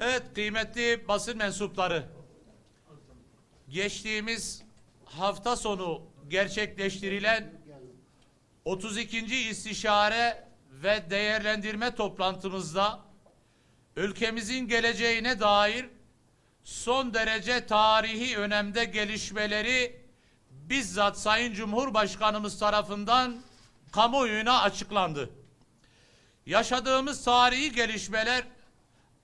Evet kıymetli basın mensupları. Geçtiğimiz hafta sonu gerçekleştirilen 32. istişare ve değerlendirme toplantımızda ülkemizin geleceğine dair son derece tarihi önemde gelişmeleri bizzat Sayın Cumhurbaşkanımız tarafından kamuoyuna açıklandı. Yaşadığımız tarihi gelişmeler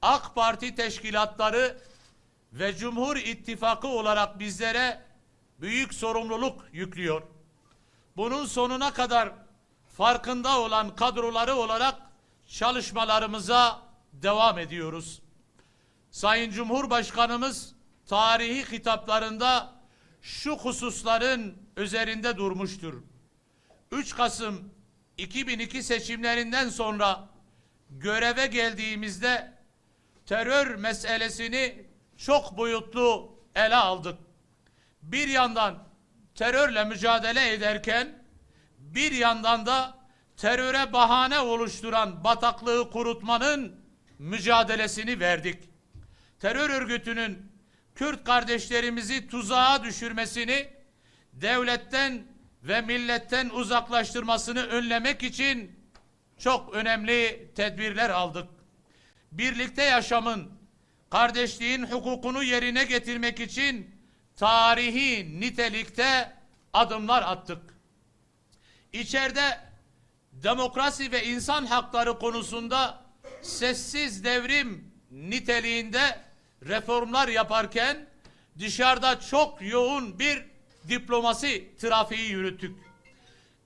AK Parti teşkilatları ve Cumhur İttifakı olarak bizlere büyük sorumluluk yüklüyor. Bunun sonuna kadar farkında olan kadroları olarak çalışmalarımıza devam ediyoruz. Sayın Cumhurbaşkanımız tarihi hitaplarında şu hususların üzerinde durmuştur. 3 Kasım 2002 seçimlerinden sonra göreve geldiğimizde terör meselesini çok boyutlu ele aldık. Bir yandan terörle mücadele ederken bir yandan da teröre bahane oluşturan bataklığı kurutmanın mücadelesini verdik. Terör örgütünün Kürt kardeşlerimizi tuzağa düşürmesini devletten ve milletten uzaklaştırmasını önlemek için çok önemli tedbirler aldık. Birlikte yaşamın, kardeşliğin hukukunu yerine getirmek için tarihi nitelikte adımlar attık. İçeride demokrasi ve insan hakları konusunda sessiz devrim niteliğinde reformlar yaparken dışarıda çok yoğun bir diplomasi trafiği yürüttük.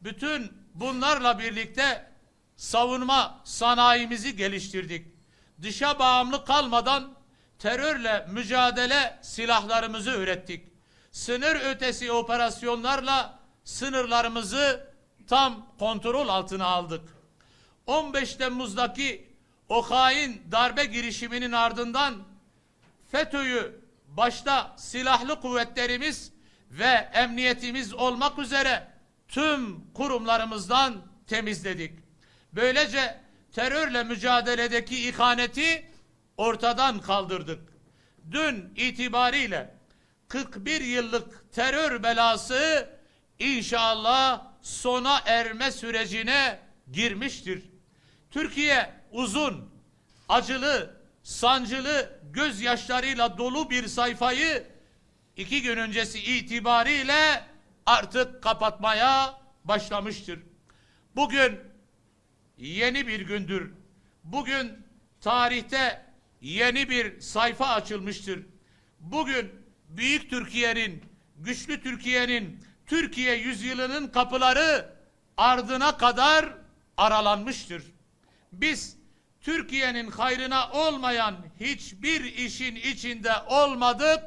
Bütün bunlarla birlikte savunma sanayimizi geliştirdik. Dışa bağımlı kalmadan terörle mücadele silahlarımızı ürettik. Sınır ötesi operasyonlarla sınırlarımızı tam kontrol altına aldık. 15 Temmuz'daki o hain darbe girişiminin ardından FETÖ'yü başta silahlı kuvvetlerimiz ve emniyetimiz olmak üzere tüm kurumlarımızdan temizledik. Böylece terörle mücadeledeki ihaneti ortadan kaldırdık. Dün itibariyle 41 yıllık terör belası inşallah sona erme sürecine girmiştir. Türkiye uzun, acılı, sancılı gözyaşlarıyla dolu bir sayfayı iki gün öncesi itibariyle artık kapatmaya başlamıştır. Bugün yeni bir gündür. Bugün tarihte yeni bir sayfa açılmıştır. Bugün büyük Türkiye'nin, güçlü Türkiye'nin, Türkiye yüzyılının kapıları ardına kadar aralanmıştır. Biz Türkiye'nin hayrına olmayan hiçbir işin içinde olmadık,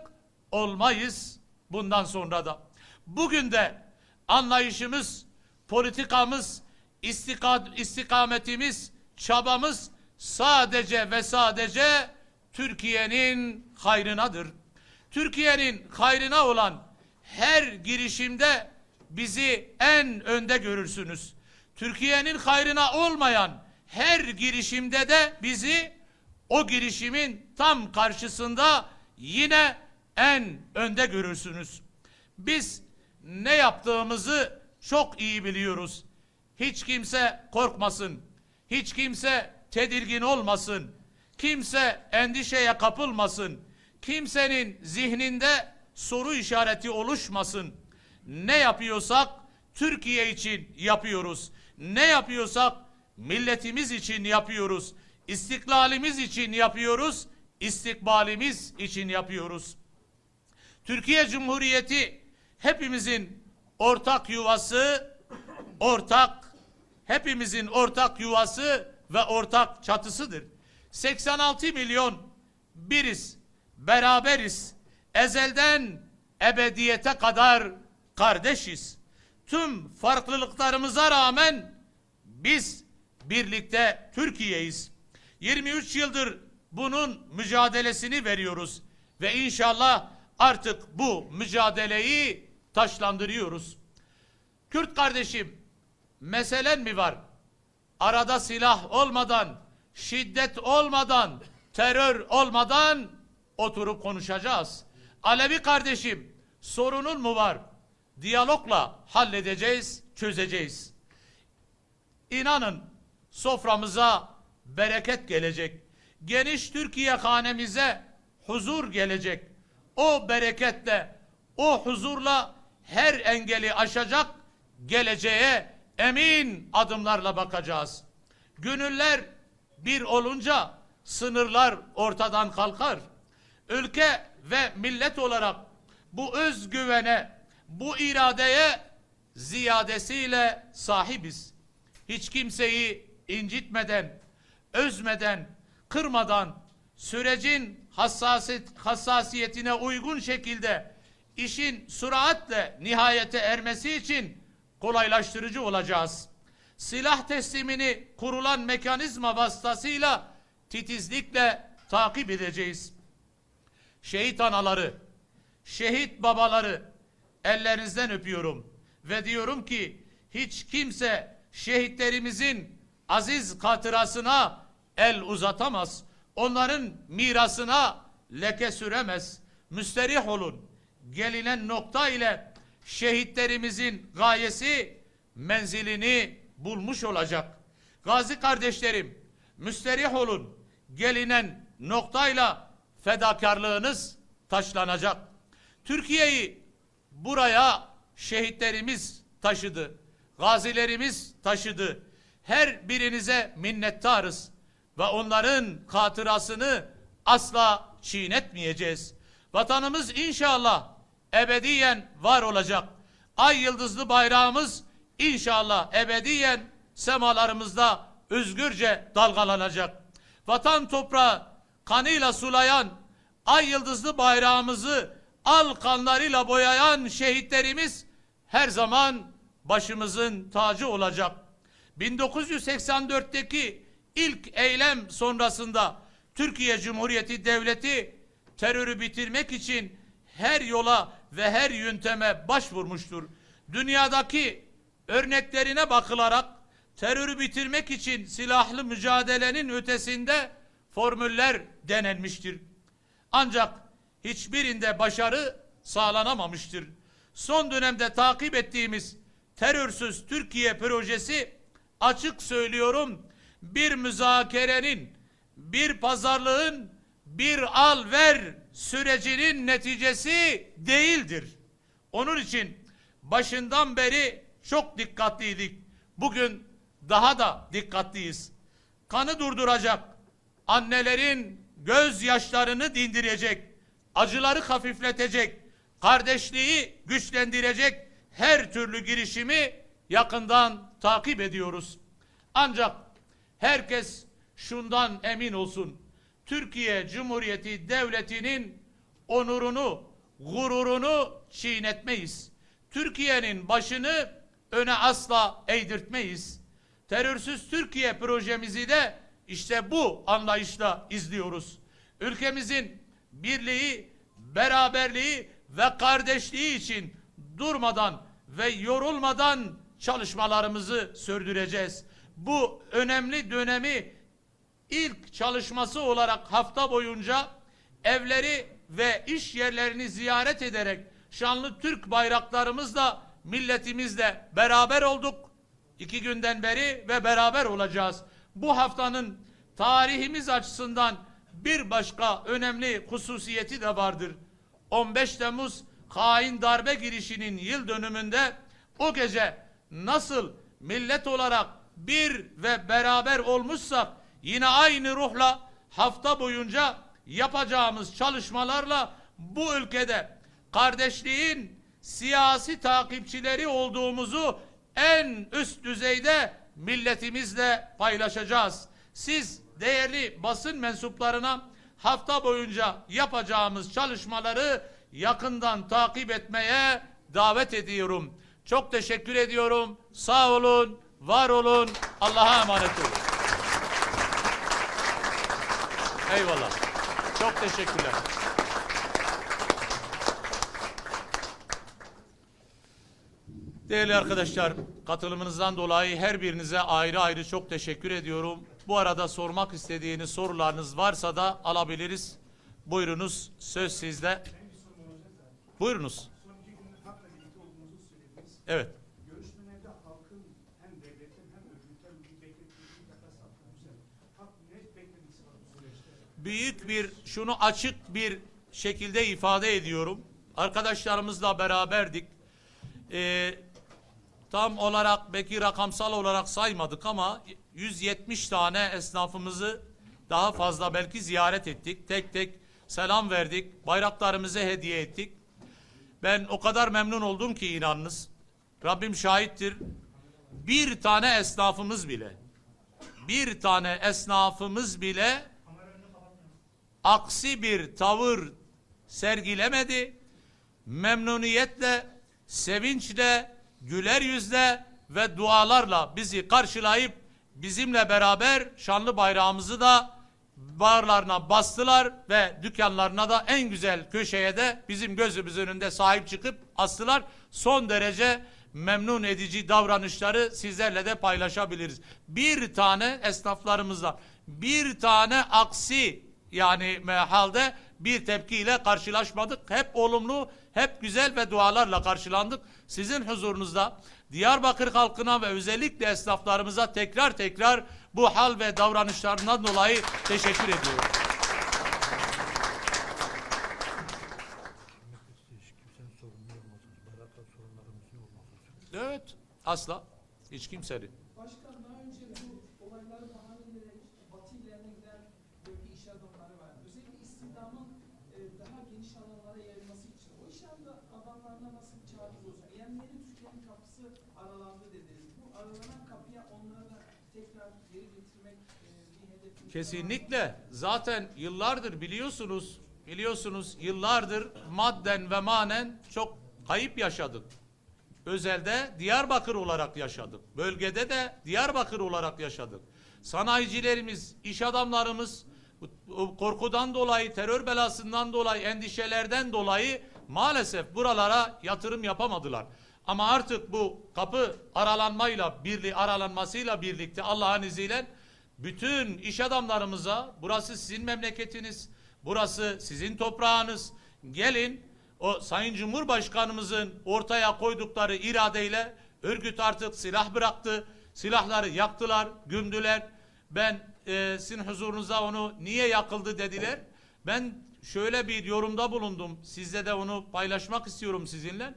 olmayız bundan sonra da. Bugün de anlayışımız, politikamız, istika- istikametimiz, çabamız sadece ve sadece Türkiye'nin hayrınadır. Türkiye'nin hayrına olan her girişimde bizi en önde görürsünüz. Türkiye'nin hayrına olmayan her girişimde de bizi o girişimin tam karşısında yine en önde görürsünüz. Biz ne yaptığımızı çok iyi biliyoruz. Hiç kimse korkmasın. Hiç kimse tedirgin olmasın. Kimse endişeye kapılmasın. Kimsenin zihninde soru işareti oluşmasın. Ne yapıyorsak Türkiye için yapıyoruz. Ne yapıyorsak milletimiz için yapıyoruz. İstiklalimiz için yapıyoruz. İstikbalimiz için yapıyoruz. Türkiye Cumhuriyeti hepimizin ortak yuvası, ortak, hepimizin ortak yuvası ve ortak çatısıdır. 86 milyon biriz, beraberiz. Ezelden ebediyete kadar kardeşiz. Tüm farklılıklarımıza rağmen biz birlikte Türkiye'yiz. 23 yıldır bunun mücadelesini veriyoruz ve inşallah artık bu mücadeleyi taşlandırıyoruz. Kürt kardeşim, meselen mi var? Arada silah olmadan, şiddet olmadan terör olmadan oturup konuşacağız. Alevi kardeşim sorunun mu var? Diyalogla halledeceğiz, çözeceğiz. İnanın soframıza bereket gelecek. Geniş Türkiye hanemize huzur gelecek. O bereketle, o huzurla her engeli aşacak geleceğe emin adımlarla bakacağız. Gönüller bir olunca sınırlar ortadan kalkar. Ülke ve millet olarak bu özgüvene, bu iradeye ziyadesiyle sahibiz. Hiç kimseyi incitmeden, özmeden, kırmadan, sürecin hassasiyet, hassasiyetine uygun şekilde işin süratle nihayete ermesi için kolaylaştırıcı olacağız. Silah teslimini kurulan mekanizma vasıtasıyla titizlikle takip edeceğiz. Şehit anaları, şehit babaları ellerinizden öpüyorum ve diyorum ki hiç kimse şehitlerimizin aziz hatırasına el uzatamaz. Onların mirasına leke süremez. Müsterih olun. Gelinen nokta ile şehitlerimizin gayesi menzilini bulmuş olacak. Gazi kardeşlerim, müsterih olun. Gelinen noktayla fedakarlığınız taşlanacak. Türkiye'yi buraya şehitlerimiz taşıdı. Gazilerimiz taşıdı. Her birinize minnettarız ve onların hatırasını asla çiğnetmeyeceğiz. Vatanımız inşallah ebediyen var olacak. Ay yıldızlı bayrağımız inşallah ebediyen semalarımızda özgürce dalgalanacak. Vatan toprağı kanıyla sulayan ay yıldızlı bayrağımızı al kanlarıyla boyayan şehitlerimiz her zaman başımızın tacı olacak. 1984'teki ilk eylem sonrasında Türkiye Cumhuriyeti Devleti terörü bitirmek için her yola ve her yönteme başvurmuştur. Dünyadaki örneklerine bakılarak terörü bitirmek için silahlı mücadelenin ötesinde formüller denenmiştir. Ancak hiçbirinde başarı sağlanamamıştır. Son dönemde takip ettiğimiz terörsüz Türkiye projesi açık söylüyorum bir müzakerenin, bir pazarlığın, bir al ver sürecinin neticesi değildir. Onun için başından beri çok dikkatliydik. Bugün daha da dikkatliyiz. Kanı durduracak, annelerin gözyaşlarını dindirecek, acıları hafifletecek, kardeşliği güçlendirecek her türlü girişimi yakından takip ediyoruz. Ancak herkes şundan emin olsun. Türkiye Cumhuriyeti Devleti'nin onurunu, gururunu çiğnetmeyiz. Türkiye'nin başını öne asla eğdirtmeyiz. Terörsüz Türkiye projemizi de işte bu anlayışla izliyoruz. Ülkemizin birliği, beraberliği ve kardeşliği için durmadan ve yorulmadan çalışmalarımızı sürdüreceğiz. Bu önemli dönemi ilk çalışması olarak hafta boyunca evleri ve iş yerlerini ziyaret ederek şanlı Türk bayraklarımızla milletimizle beraber olduk. İki günden beri ve beraber olacağız. Bu haftanın tarihimiz açısından bir başka önemli hususiyeti de vardır. 15 Temmuz hain darbe girişinin yıl dönümünde o gece nasıl millet olarak bir ve beraber olmuşsak yine aynı ruhla hafta boyunca yapacağımız çalışmalarla bu ülkede kardeşliğin siyasi takipçileri olduğumuzu en üst düzeyde milletimizle paylaşacağız. Siz değerli basın mensuplarına hafta boyunca yapacağımız çalışmaları yakından takip etmeye davet ediyorum. Çok teşekkür ediyorum. Sağ olun, var olun. Allah'a emanet olun. Eyvallah. Çok teşekkürler. Değerli arkadaşlar, katılımınızdan dolayı her birinize ayrı ayrı çok teşekkür ediyorum. Bu arada sormak istediğiniz sorularınız varsa da alabiliriz. Buyurunuz söz sizde. Buyurunuz. Evet. Büyük bir şunu açık bir şekilde ifade ediyorum. Arkadaşlarımızla beraberdik. Ee, tam olarak belki rakamsal olarak saymadık ama 170 tane esnafımızı daha fazla belki ziyaret ettik. Tek tek selam verdik. Bayraklarımızı hediye ettik. Ben o kadar memnun oldum ki inanınız. Rabbim şahittir. Bir tane esnafımız bile bir tane esnafımız bile aksi bir tavır sergilemedi. Memnuniyetle, sevinçle, güler yüzle ve dualarla bizi karşılayıp bizimle beraber şanlı bayrağımızı da bağırlarına bastılar ve dükkanlarına da en güzel köşeye de bizim gözümüz önünde sahip çıkıp astılar. Son derece memnun edici davranışları sizlerle de paylaşabiliriz. Bir tane esnaflarımızla bir tane aksi yani halde bir tepkiyle karşılaşmadık. Hep olumlu, hep güzel ve dualarla karşılandık. Sizin huzurunuzda Diyarbakır halkına ve özellikle esnaflarımıza tekrar tekrar bu hal ve davranışlarından dolayı teşekkür ediyorum. Evet, asla. Hiç kimsenin. Başkan daha önce bu olayları bahane ederek batı illerine giden bölge iş adamları var. Özellikle istihdamın e, daha geniş alanlara yayılması için. O iş adamı- adamlarına nasıl bir çağrınız olsun? Yani yeni Türkiye'nin kapısı aralandı dediniz. Bu aralanan kapıya onları da tekrar geri getirmek e, bir mı? Kesinlikle. Zaten yıllardır biliyorsunuz, biliyorsunuz yıllardır madden ve manen çok kayıp yaşadık. Özelde Diyarbakır olarak yaşadık. Bölgede de Diyarbakır olarak yaşadık. Sanayicilerimiz, iş adamlarımız korkudan dolayı, terör belasından dolayı, endişelerden dolayı maalesef buralara yatırım yapamadılar. Ama artık bu kapı aralanmayla, birli aralanmasıyla birlikte Allah'ın izniyle bütün iş adamlarımıza burası sizin memleketiniz, burası sizin toprağınız. Gelin o Sayın Cumhurbaşkanımızın ortaya koydukları iradeyle örgüt artık silah bıraktı. Silahları yaktılar, gömdüler. Ben e, sizin huzurunuza onu niye yakıldı dediler. Ben şöyle bir yorumda bulundum. Sizle de onu paylaşmak istiyorum sizinle.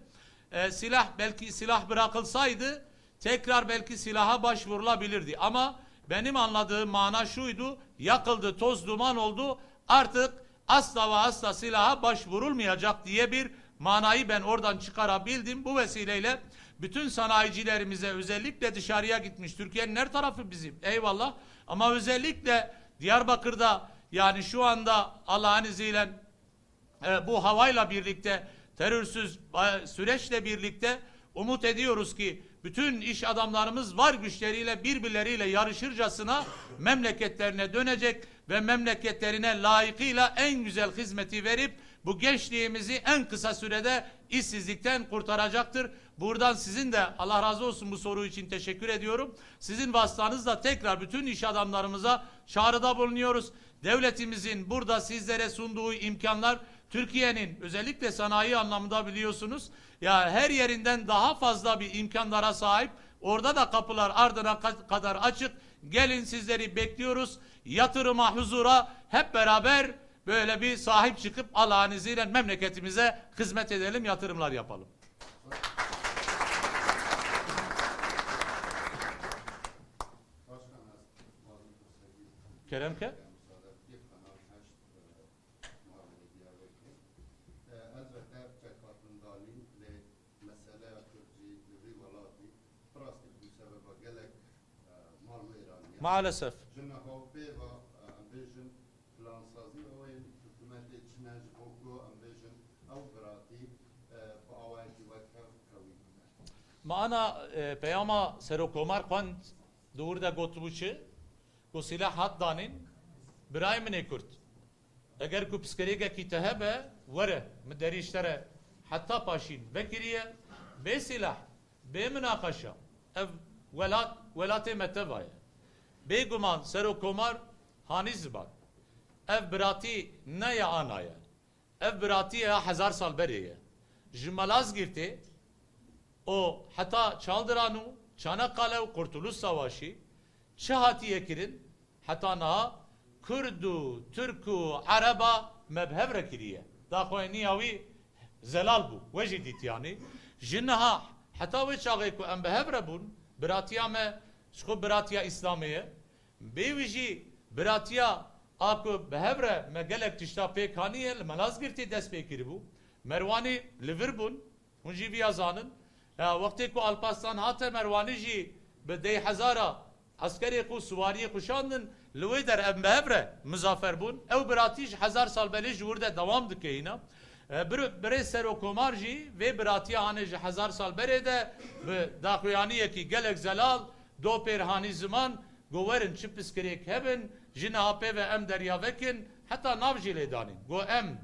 E, silah belki silah bırakılsaydı tekrar belki silaha başvurulabilirdi. Ama benim anladığım mana şuydu. Yakıldı, toz duman oldu. Artık asla ve asla silaha başvurulmayacak diye bir manayı ben oradan çıkarabildim. Bu vesileyle bütün sanayicilerimize özellikle dışarıya gitmiş. Türkiye'nin her tarafı bizim. Eyvallah. Ama özellikle Diyarbakır'da yani şu anda Allah'ın izniyle e, bu havayla birlikte terörsüz süreçle birlikte umut ediyoruz ki bütün iş adamlarımız var güçleriyle birbirleriyle yarışırcasına memleketlerine dönecek ve memleketlerine layıkıyla en güzel hizmeti verip bu gençliğimizi en kısa sürede işsizlikten kurtaracaktır. Buradan sizin de Allah razı olsun bu soru için teşekkür ediyorum. Sizin vasıtanızla tekrar bütün iş adamlarımıza çağrıda bulunuyoruz. Devletimizin burada sizlere sunduğu imkanlar Türkiye'nin özellikle sanayi anlamında biliyorsunuz ya her yerinden daha fazla bir imkanlara sahip. Orada da kapılar ardına ka- kadar açık. Gelin sizleri bekliyoruz. Yatırıma, huzura hep beraber böyle bir sahip çıkıp Allah'ın izniyle memleketimize hizmet edelim, yatırımlar yapalım. Keremke? مع الأسف. أنا بياما سروكومار قند دور دا قطبوشي كو سلاح حد دانين براي من كرت اگر كو پسکریگا كي تهبه وره مدریش تره حتى باشين بكريه بسلاح بمناقشه اف ولات ولات متبايا بیگمان سر و کمر هانی زبان اف براتی نه یا آنایه اف براتی هزار سال بریه جمالاز گیرتی او حتی چالدرانو چانقاله و قرطلو سواشی چه هاتی اکرین حتی نه کردو ترکو عربا مبهب رکریه دا خوینی اوی زلال بو وجدیت یعنی جنها حتی وی چاگه که ام بهب ربون براتیامه شخو براتیا اسلامیه بیویجی براتیا آکو به هبره مگلک تشتا پیکانیه لملاز گرتی دست پیکری بو مروانی لور بون بیا زانن وقتی که الپاستان هات مروانی جی به دی هزارا عسکری خو سواری خوشاندن ام بهبره مزافر بون او براتیش هزار سال بلی جورده دوام دکه اینا بر بر سر و کمار جی و براتی آنج هزار سال بریده به داخویانی کی گلک زلال li do pêr hanî ziman gowerin çi piskirêk hebin ji niha pê em derya vekin heta nav jî lê danîn. Go em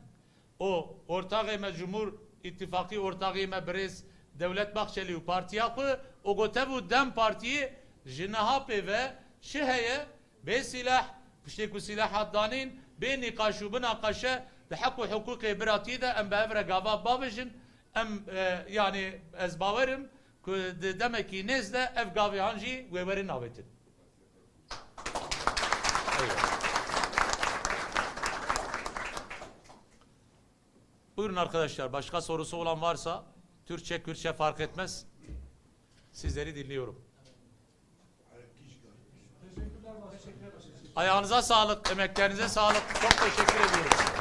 o ortağê me Cumhur İttifakî ortağê me birêz Devlet Bahçeli û partiya xwe o gotev û dem partiyê ji niha pê ve çi heye bê silah piştê ku silah hat danîn bê nîqaş û binaqaşe di hek û hukukê biratî de em bi ev re gava babijin em e, yani ez ku di demekî nêz de ev wê werin avêtin. Eyvallah. Buyurun arkadaşlar. Başka sorusu olan varsa Türkçe, Kürtçe fark etmez. Sizleri dinliyorum. Ayağınıza sağlık, emeklerinize sağlık. Çok teşekkür ediyoruz.